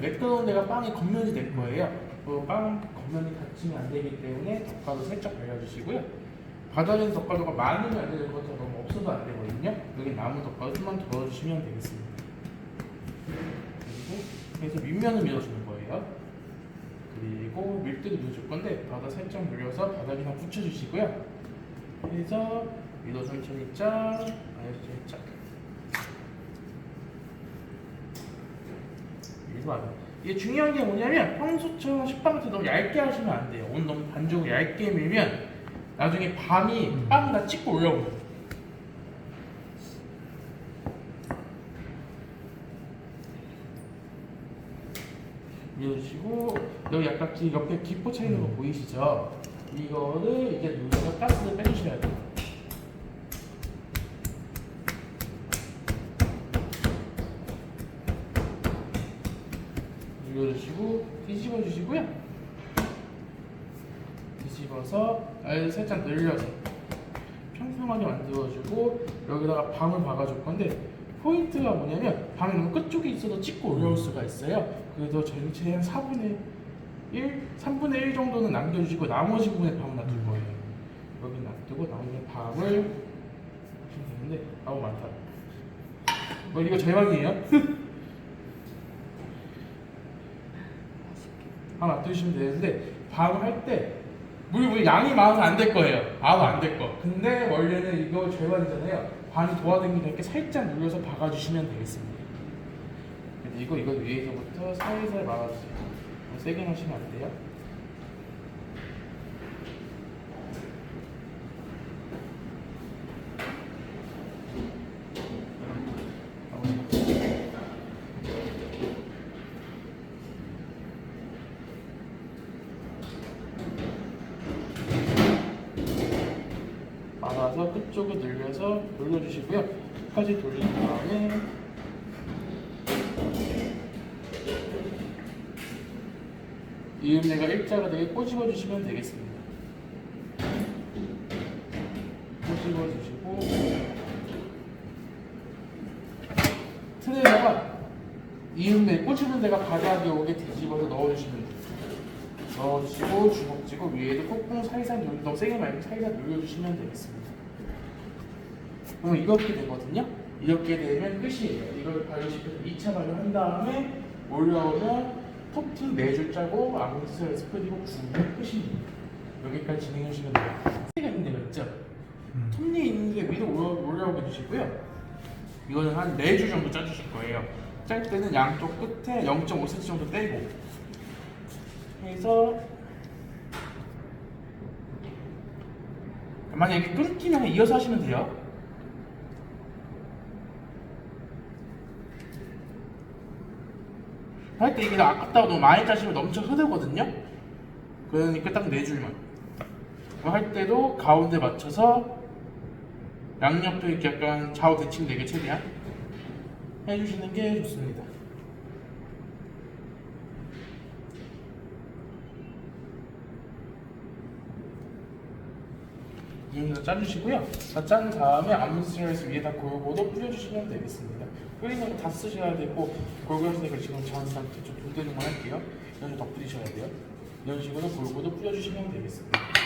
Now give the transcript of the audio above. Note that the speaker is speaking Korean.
매끄러운 데가 빵의 겉면이 될 거예요. 그 빵 겉면이 닫히면 안 되기 때문에 덧가루 살짝 발라주시고요. 바닥에 덧가루가 많으면 안 되는 것도 너무 없어도 안 되거든요. 여기 남은 덧가루 좀만 덜어주시면 되겠습니다. 그리고 그래서 밑면을 밀어주는 거예요. 그리고 밀대도 밀어줄 건데 바닥 살짝 밀려서 바닥이나 붙여주시고요. 위로 천천히 쫙, 아래로 천천 하요 이게 중요한 게 뭐냐면 평소처럼 식빵을 너무 얇게 하시면 안 돼요. 오늘 너무 반죽을 얇게 밀면 나중에 밤이 빵 다 찍고 올라옵니다. 밀어주시고 여기 약간 기- 옆에 기포 차 있는 거 보이시죠? 이거를 이제 눌러서 가스를 빼주셔야 돼요. 눌러주시고 뒤집어 주시고요. 뒤집어서 아예 살짝 늘려서 평평하게 만들어주고 여기다가 밤을 박아줄 건데 포인트가 뭐냐면 밤이 너무 끝쪽에 있어도 찍고 올라올 수가 있어요. 그래서 전체 한 4분의 1, 3분의 1 정도는 남겨주시고 나머지 부분에 밤을 놔둘 거예요. 여기 놔두고 나머지 밤을 하시면 되는데 아우 많다. 뭐 이거 제 방이에요? 하나 놔두시면 되는데 밤을 할때 물이 물 양이 많으면 안될 거예요. 아무 안될 거. 근데 원래는 이거 절반이잖아요. 반이 이렇게 살짝 눌러서 박아주시면 되겠습니다. 그리고 이거 위에서부터 살살 말아주세요. 너무 세게 하시면 안 돼요. 말아서 끝쪽을 늘려서 돌려주시고요. 끝까지 돌린 다음에 이음새가 일자가 되게 꼬집어 주시면 되겠습니다. 꼬집어 주시고 틀에다가 이음새 꼬집은 데가 바닥에 오게 뒤집어서 넣어주시면 돼요. 넣어주시고 주먹 쥐고 위에도 꾹꾹 살살 눌, 너무 세게 말고 살살 눌러주시면 되겠습니다. 그럼 이렇게 되거든요. 이렇게 되면 끝이에요. 이걸 발효시켜서 2차 발효한 다음에 올라오면 토핑 4줄 짜고 아몬드 스프리고 구우면 끝입니다. 여기까지 진행해 주시면 돼요. 세가 있는 데가 있죠? 톱니 있는 데 위로 올라, 올라오게 주시고요. 이거는 한 4줄 정도 짜주실 거예요. 짤 때는 양쪽 끝에 0.5cm 정도 떼고 해서 만약에 끊기면 이어서 하시면 돼요. 할 때 이게 아깝다고 너무 많이 짜시면 넘쳐 흐르거든요. 그러니까 딱 네 줄만. 할 때도 가운데 맞춰서 양옆도 이렇게 약간 좌우 대칭되게 최대한 해주시는 게 좋습니다. 이 정도 짜주시고요. 다 짠 다음에 아몬스라이스 위에다 골고루 뿌려주시면 되겠습니다. 뿌리는 거다 쓰셔야 되고 골고루 쓰니까 지금 전 상태 좀 돌대는 거 할게요. 이런 식으로 덧뿌리셔야 돼요. 이런 식으로 골고루 뿌려주시면 되겠습니다.